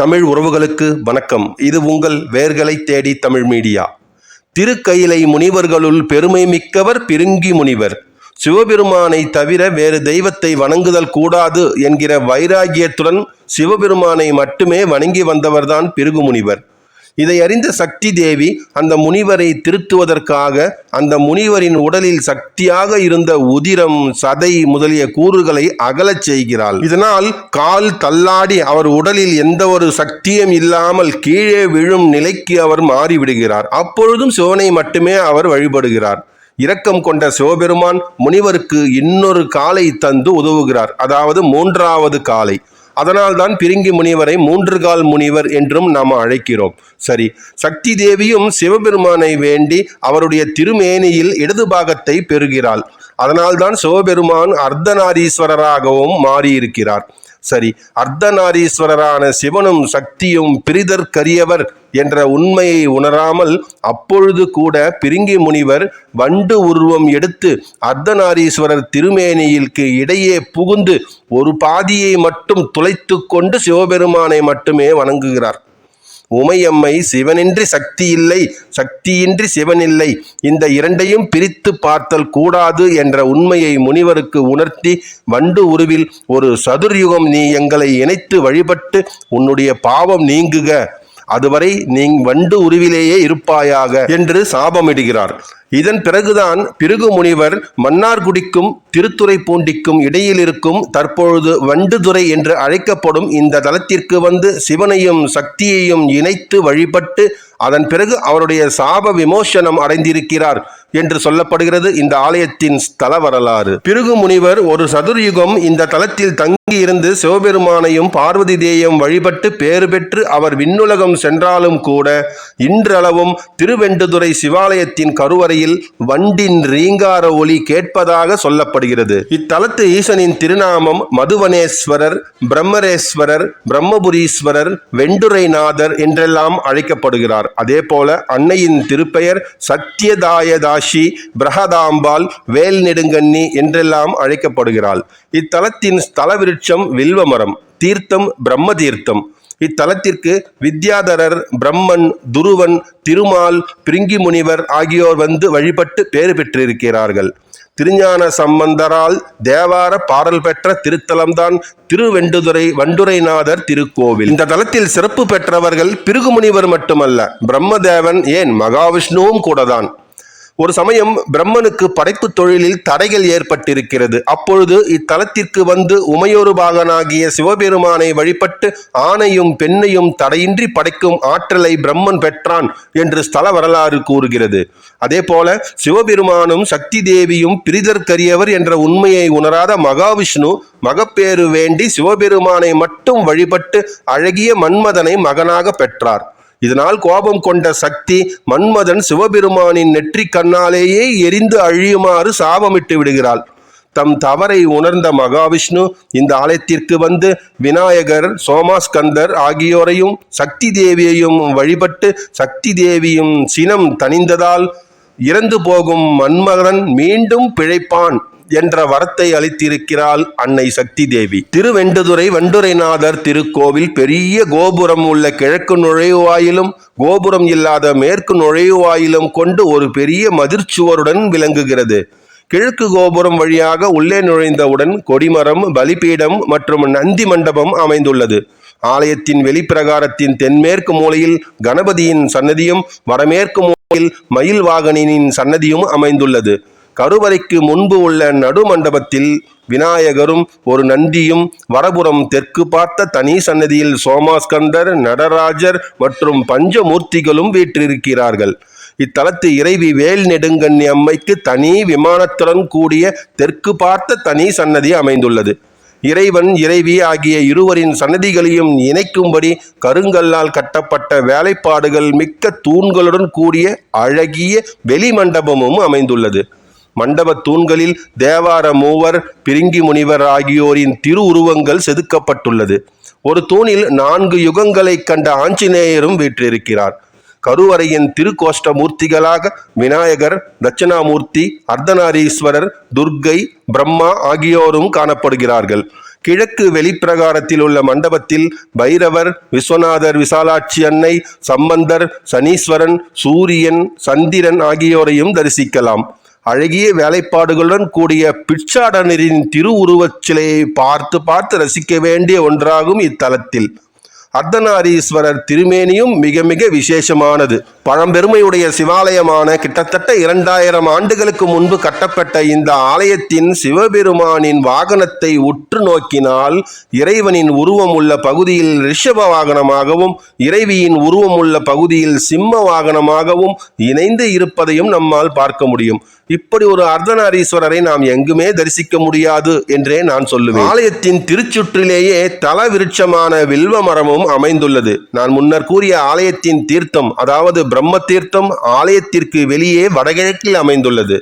தமிழ் உறவுகளுக்கு வணக்கம். இது உங்கள் வேர்களை தேடி தமிழ் மீடியா. திருக்கயிலை முனிவர்களுள் பெருமை மிக்கவர் பிருங்கி முனிவர். சிவபெருமானை தவிர வேறு தெய்வத்தை வணங்குதல் கூடாது என்கிற வைராகியத்துடன் சிவபெருமானை மட்டுமே வணங்கி வந்தவர்தான் பிருகு முனிவர். இதை அறிந்த சக்தி தேவி அந்த முனிவரை திருத்துவதற்காக அந்த முனிவரின் உடலில் சக்தியாக இருந்த உதிரம் சதை முதலிய கூறுகளை அகலச் செய்கிறாள். இதனால் கால் தள்ளாடி அவர் உடலில் எந்த ஒரு சக்தியும் இல்லாமல் கீழே விழும் நிலைக்கு அவர் மாறிவிடுகிறார். அப்பொழுதும் சிவனை மட்டுமே அவர் வழிபடுகிறார். இரக்கம் கொண்ட சிவபெருமான் முனிவருக்கு இன்னொரு காலை தந்து உதவுகிறார். அதாவது மூன்றாவது காலை. அதனால்தான் பிரிங்கி முனிவரை மூன்று கால் முனிவர் என்றும் நாம் அழைக்கிறோம். சரி சக்தி தேவியும் சிவபெருமானை வேண்டி அவருடைய திருமேனியில் இடது பாகத்தை பெறுகிறாள். அதனால்தான் சிவபெருமான் அர்த்தநாரீஸ்வரராகவும் மாறியிருக்கிறார். சரி அர்த்தநாரீஸ்வரரான சிவனும் சக்தியும் பிரிதற்கரியவர் என்ற உண்மையை உணராமல் அப்பொழுது கூட பிரிங்கி முனிவர் வண்டு உருவம் எடுத்து அர்த்தநாரீஸ்வரர் திருமேனியிற்கு இடையே புகுந்து ஒரு பாதியை மட்டும் துளைத்து கொண்டு சிவபெருமானை மட்டுமே வணங்குகிறார். உமையம்மை சிவனின்றி சக்தி இல்லை சக்தியின்றி சிவனில்லை. இந்த இரண்டையும் பிரித்து பார்த்தல் கூடாது என்ற உண்மையை முனிவருக்கு உணர்த்தி வண்டு உருவில் ஒரு சதுர்யுகம் நீ எங்களை இணைத்து வழிபட்டு உன்னுடைய பாவம் நீங்குக. அதுவரை நீ வண்டு உருவிலேயே இருப்பாயாக என்று சாபமிடுகிறார். இதன் பிறகுதான் பிருகு முனிவர் மன்னார்குடிக்கும் திருத்துறைப்பூண்டிக்கும் இடையில் இருக்கும் தற்பொழுது வண்டுதுறை என்று அழைக்கப்படும் இந்த தலத்திற்கு வந்து சிவனையும் சக்தியையும் இணைத்து வழிபட்டு அதன் பிறகு அவருடைய சாப விமோசனம் அடைந்திருக்கிறார் என்று சொல்லப்படுகிறது இந்த ஆலயத்தின் ஸ்தல வரலாறு. பிருகு முனிவர் ஒரு சதுர்யுகம் இந்த தலத்தில் தங்கி இருந்து சிவபெருமானையும் பார்வதி தேயம் வழிபட்டு பேறு பெற்று அவர் விண்ணுலகம் சென்றாலும் கூட இன்றளவும் திருவெண்டுதுறை சிவாலயத்தின் கருவறையில் வண்டின் ரீங்கார ஒலி கேட்பதாக சொல்லப்படுகிறது. இத்தலத்து ஈசனின் திருநாமம் மதுவனேஸ்வரர் பிரம்மரேஸ்வரர் பிரம்மபுரீஸ்வரர் வெண்டுரைநாதர் என்றெல்லாம் அழைக்கப்படுகிறார். அதே போல அன்னையின் திருப்பெயர் சத்யதாயதாஷி பிரகதாம்பாள் வேல் நெடுங்கண்ணி என்றெல்லாம் அழைக்கப்படுகிறாள். இத்தலத்தின் ஸ்தல விருட்சம் வில்வமரம் தீர்த்தம் பிரம்ம தீர்த்தம் இத்தலத்திற்கு வித்யாதரர் பிரம்மன் துருவன் திருமால் பிரிங்கி முனிவர் ஆகியோர் வந்து வழிபட்டு பேறு பெற்றிருக்கிறார்கள். திருஞான சம்பந்தரால் தேவார பாடல் பெற்ற திருத்தலம்தான் திருவெண்டுதுறை வண்டுரைநாதர் திருக்கோவில். இந்த தலத்தில் சிறப்பு பெற்றவர்கள் பிருகுமுனிவர் மட்டுமல்ல பிரம்மதேவன் ஏன் மகாவிஷ்ணுவும் கூடதான். ஒரு சமயம் பிரம்மனுக்கு படைப்பு தொழிலில் தடைகள் ஏற்பட்டிருக்கிறது. அப்பொழுது இத்தலத்திற்கு வந்து உமையொரு பாகனாகிய சிவபெருமானை வழிபட்டு ஆணையும் பெண்ணையும் தடையின்றி படைக்கும் ஆற்றலை பிரம்மன் பெற்றான் என்று ஸ்தல வரலாறு கூறுகிறது. அதே போல சிவபெருமானும் சக்தி தேவியும் பிரிதற்கரியவர் என்ற உண்மையை உணராத மகாவிஷ்ணு மகப்பேறு வேண்டி சிவபெருமானை மட்டும் வழிபட்டு அழகிய மன்மதனை மகனாக பெற்றார். இதனால் கோபம் கொண்ட சக்தி மன்மதன் சிவபெருமானின் நெற்றி கண்ணாலேயே எரிந்து அழியுமாறு சாபமிட்டு விடுகிறாள். தம் தவறை உணர்ந்த மகாவிஷ்ணு இந்த ஆலயத்திற்கு வந்து விநாயகர் சோமாஸ்கந்தர் ஆகியோரையும் சக்தி தேவியையும் வழிபட்டு சக்தி தேவியும் சினம் தணிந்ததால் இறந்து போகும் மன்மகன் மீண்டும் பிழைப்பான். என்ற வரத்தை அளித்திருக்கிறாள் அன்னை சக்தி தேவி திருவெண்டுதுறை வண்டுரைநாதர் திருக்கோவில் பெரிய கோபுரம் உள்ள கிழக்கு நுழைவாயிலும் கோபுரம் இல்லாத மேற்கு நுழைவாயிலும் கொண்டு ஒரு பெரிய மதிர்ச்சுவருடன் விளங்குகிறது. கிழக்கு கோபுரம் வழியாக உள்ளே நுழைந்தவுடன் கொடிமரம் பலிபீடம் மற்றும் நந்தி மண்டபம் அமைந்துள்ளது. ஆலயத்தின் வெளிப்பிரகாரத்தின் தென்மேற்கு மூலையில் கணபதியின் சன்னதியும் வடமேற்கு மூலையில் மயில் வாகனின் சன்னதியும் அமைந்துள்ளது. கருவறைக்கு முன்பு உள்ள நடுமண்டபத்தில் விநாயகரும் ஒரு நந்தியும் வடபுறம் தெற்கு பார்த்த தனி சன்னதியில் சோமாஸ்கந்தர் நடராஜர் மற்றும் பஞ்சமூர்த்திகளும் வீற்றிருக்கிறார்கள். இத்தலத்து இறைவி வேல் நெடுங்கண்ணி அம்மைக்கு தனி விமானத்துடன் கூடிய தெற்கு பார்த்த தனி சன்னதி அமைந்துள்ளது. இறைவன் இறைவி ஆகிய இருவரின் சன்னதிகளையும் இணைக்கும்படி கருங்கல்லால் கட்டப்பட்ட வேலைப்பாடுகள் மிக்க தூண்களுடன் கூடிய அழகிய வெளிமண்டபமும் அமைந்துள்ளது. மண்டப தூண்களில் தேவார மூவர் பிரிங்கி முனிவர் ஆகியோரின் திருவுருவங்கள் செதுக்கப்பட்டுள்ளது. ஒரு தூணில் நான்கு யுகங்களைக் கண்ட ஆஞ்சநேயரும் வீற்றிருக்கிறார். கருவறையின் திருக்கோஷ்ட மூர்த்திகளாக விநாயகர் தட்சிணாமூர்த்தி அர்த்தநாரீஸ்வரர் துர்க்கை பிரம்மா ஆகியோரும் காணப்படுகிறார்கள். கிழக்கு வெளிப்பிரகாரத்தில் உள்ள மண்டபத்தில் பைரவர் விஸ்வநாதர் விசாலாட்சி அன்னை சம்பந்தர் சனீஸ்வரன் சூரியன் சந்திரன் ஆகியோரையும் தரிசிக்கலாம். அழகிய வேலைப்பாடுகளுடன் கூடிய பிட்சாடனரின் திருவுருவச் சிலையை பார்த்து பார்த்து ரசிக்க வேண்டிய ஒன்றாகும் இத்தலத்தில். அர்த்தநாரீஸ்வரர் திருமேனியும் மிக மிக விசேஷமானது. பழம்பெருமையுடைய சிவாலயமான கிட்டத்தட்ட இரண்டாயிரம் ஆண்டுகளுக்கு முன்பு கட்டப்பட்ட இந்த ஆலயத்தின் சிவபெருமானின் வாகனத்தை உற்று நோக்கினால் இறைவனின் உருவம் உள்ள பகுதியில் ரிஷப வாகனமாகவும் இறைவியின் உருவம் உள்ள பகுதியில் சிம்ம வாகனமாகவும் இணைந்து இருப்பதையும் நம்மால் பார்க்க முடியும். இப்படி ஒரு அர்த்தநாரீஸ்வரரை நாம் எங்குமே தரிசிக்க முடியாது என்றே நான் சொல்லுவேன். ஆலயத்தின் திருச்சுற்றிலேயே தல விருட்சமான வில்வ மரமும் அமைந்துள்ளது. நான் முன்னர் கூறிய ஆலயத்தின் தீர்த்தம் அதாவது பிரம்ம தீர்த்தம் ஆலயத்திற்கு வெளியே வடகிழக்கில் அமைந்துள்ளது.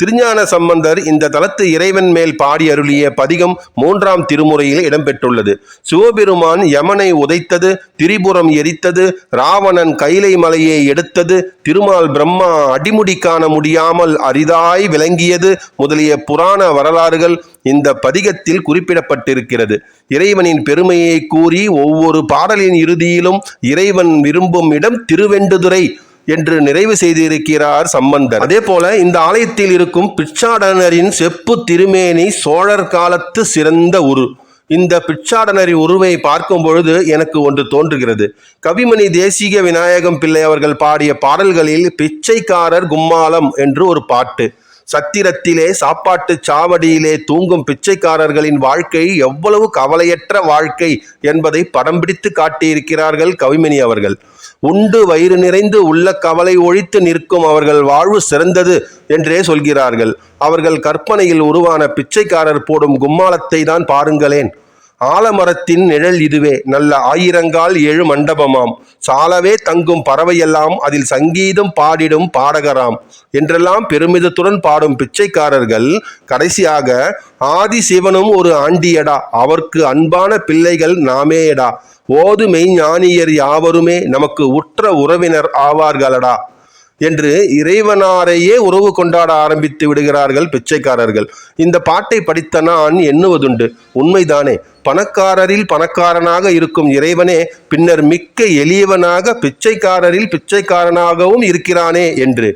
திருஞான சம்பந்தர் இந்த தலத்து இறைவன் மேல் பாடி அருளிய பதிகம் மூன்றாம் திருமுறையில் இடம்பெற்றுள்ளது. சிவபெருமான் யமனை உதைத்தது திரிபுரம் எரித்தது ராவணன் கைலை மலையை எடுத்தது திருமால் பிரம்மா அடிமுடி காண முடியாமல் அரிதாய் விளங்கியது முதலிய புராண வரலாறுகள் இந்த பதிகத்தில் குறிப்பிடப்பட்டிருக்கிறது. இறைவனின் பெருமையை கூறி ஒவ்வொரு பாடலின் இறுதியிலும் இறைவன் விரும்பும் இடம் திருவெண்டுதுறை என்று நிறைவு செய்திருக்கிறார் சம்பந்தர். அதே போல இந்த ஆலயத்தில் இருக்கும் பிச்சாடனரின் செப்பு திருமேனி சோழர் காலத்து சிறந்த உரு. இந்த பிச்சாடனரி உருவை பார்க்கும் பொழுது எனக்கு ஒன்று தோன்றுகிறது. கவிமணி தேசிக விநாயகம் பிள்ளை அவர்கள் பாடிய பாடல்களில் பிச்சைக்காரர் கும்மாளம் என்று ஒரு பாட்டு. சத்திரத்திலே சாப்பாட்டு சாவடியிலே தூங்கும் பிச்சைக்காரர்களின் வாழ்க்கை எவ்வளவு கவலையற்ற வாழ்க்கை என்பதை படம் பிடித்து காட்டியிருக்கிறார்கள் கவிமணி அவர்கள். உண்டு வயிறு நிறைந்து உள்ள கவலை ஒழித்து நிற்கும் அவர்கள் வாழ்வு சிறந்தது என்றே சொல்கிறார்கள். அவர்கள் கற்பனையில் உருவான பிச்சைக்காரர் போடும் கும்மாளத்தை தான் பாருங்களேன். ஆலமரத்தின் நிழல் இதுவே. நல்ல ஆயிரங்கால் ஏழு மண்டபமாம். சாலவே தங்கும் பறவையெல்லாம் அதில் சங்கீதம் பாடிடும் பாடகராம். என்றெல்லாம் பெருமிதத்துடன் பாடும் பிச்சைக்காரர்கள் கடைசியாக ஆதி சிவனும் ஒரு ஆண்டியடா. அவர்க்கு அன்பான பிள்ளைகள் நாமேயடா. ஓது மெய்ஞானியர் யாவருமே நமக்கு உற்ற உறவினர் ஆவார்களடா என்று இறைவனாரையே உறவு கொண்டாட ஆரம்பித்து விடுகிறார்கள் பிச்சைக்காரர்கள். இந்த பாட்டை படித்த நான் எண்ணுவதுண்டு. உண்மைதானே? பணக்காரரில் பணக்காரனாக இருக்கும் இறைவனே பின்னர் மிக்க எளியவனாக பிச்சைக்காரரில் பிச்சைக்காரனாகவும் இருக்கிறானே என்று.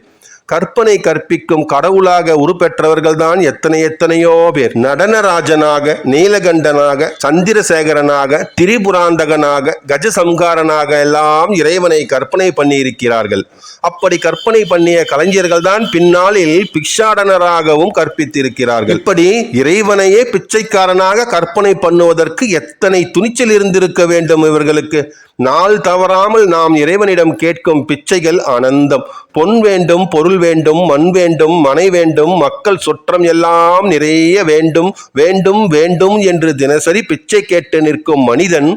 கற்பனை கற்பிக்கும் கடவுளாக உருப்பெற்றவர்கள்தான் எத்தனை எத்தனையோ பேர். நடனராஜனாக நீலகண்டனாக சந்திரசேகரனாக திரிபுராந்தகனாக கஜசம்காரனாக எல்லாம் இறைவனை கற்பனை பண்ணியிருக்கிறார்கள். அப்படி கற்பனை பண்ணிய கலைஞர்கள் தான் பின்னாளில் பிக்ஷாடனராகவும் கற்பித்திருக்கிறார்கள். இப்படி இறைவனையே பிச்சைக்காரனாக கற்பனை பண்ணுவதற்கு எத்தனை துணிச்சல் இருந்திருக்க வேண்டும் இவர்களுக்கு? நாள் தவறாமல் நாம் இறைவனிடம் கேட்கும் பிச்சைகள் ஆனந்தம். பொன் வேண்டும் பொருள் வேண்டும் மண் வேண்டும் மனை வேண்டும் மக்கள் சுற்றம் எல்லாம் நிறைய வேண்டும் வேண்டும் வேண்டும் என்று தினசரி பிச்சை கேட்டு நிற்கும் மனிதன்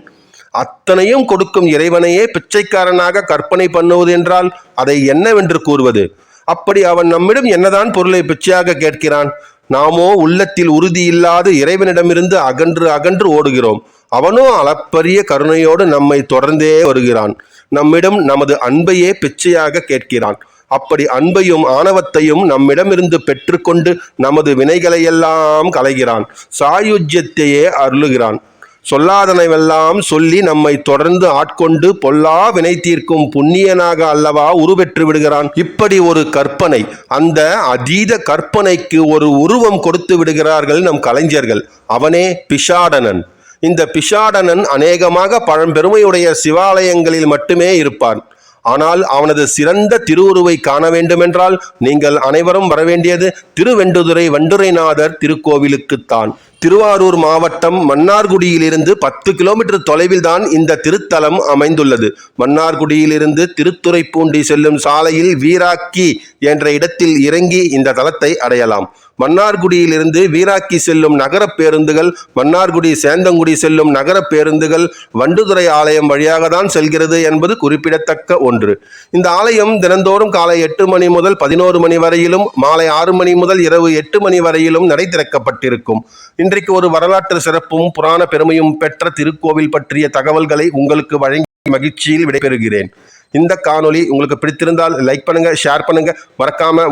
அத்தனையும் கொடுக்கும் இறைவனையே பிச்சைக்காரனாக கற்பனை பண்ணுவது என்றால் அதை என்னவென்று கூறுவது? அப்படி அவன் நம்மிடம் என்னதான் பொருளை பிச்சையாக கேட்கிறான்? நாமோ உள்ளத்தில் உறுதி இல்லாது இறைவனிடமிருந்து அகன்று அகன்று ஓடுகிறோம். அவனும் அளப்பரிய கருணையோடு நம்மை தொடர்ந்தே வருகிறான். நம்மிடம் நமது அன்பையே பிச்சையாக கேட்கிறான். அப்படி அன்பையும் ஆணவத்தையும் நம்மிடமிருந்து பெற்றுக்கொண்டு நமது வினைகளையெல்லாம் களைகிறான். சாயுஜ்யத்தையே அருளுகிறான். சொல்லாதனவெல்லாம் சொல்லி நம்மை தொடர்ந்து ஆட்கொண்டு பொல்லா வினை தீர்க்கும் புண்ணியனாக அல்லவா உருவெற்று விடுகிறான். இப்படி ஒரு கற்பனை அந்த அதீத கற்பனைக்கு ஒரு உருவம் கொடுத்து விடுகிறார்கள் நம் கலைஞர்கள். அவனே பிஷாடனன். இந்த பிஷாடனன் அநேகமாக பழம்பெருமையுடைய சிவாலயங்களில் மட்டுமே இருப்பான். ஆனால் அவனது சிறந்த திருவுருவை காண வேண்டுமென்றால் நீங்கள் அனைவரும் வரவேண்டியது திருவெண்டுதுறை வண்டுரைநாதர் திருக்கோவிலுக்குத்தான் திருவாரூர் மாவட்டம் மன்னார்குடியிலிருந்து பத்து கிலோமீட்டர் தொலைவில் தான் இந்த திருத்தலம் அமைந்துள்ளது. மன்னார்குடியிலிருந்து திருத்துறைப்பூண்டி செல்லும் சாலையில் வீராக்கி என்ற இடத்தில் இறங்கி இந்த தலத்தை அடையலாம். மன்னார்குடியிலிருந்து வீராக்கி செல்லும் நகர பேருந்துகள் மன்னார்குடி சேந்தங்குடி செல்லும் நகர பேருந்துகள் வண்டுதுறை ஆலயம் வழியாக தான் செல்கிறது என்பது குறிப்பிடத்தக்க ஒன்று. இந்த ஆலயம் தினந்தோறும் காலை எட்டு மணி முதல் பதினோரு மணி வரையிலும் மாலை ஆறு மணி முதல் இரவு எட்டு மணி வரையிலும் நடை திறக்கப்பட்டிருக்கும். இன்றைக்கு ஒரு வரலாற்று சிறப்பும் புராண பெருமையும் பெற்ற திருக்கோவில் பற்றிய தகவல்களை உங்களுக்கு வழங்கி மகிழ்ச்சியில் விடைபெறுகிறேன். இந்த காணொளி உங்களுக்கு பிடித்திருந்தால் லைக் பண்ணுங்க ஷேர் பண்ணுங்க. மறக்காம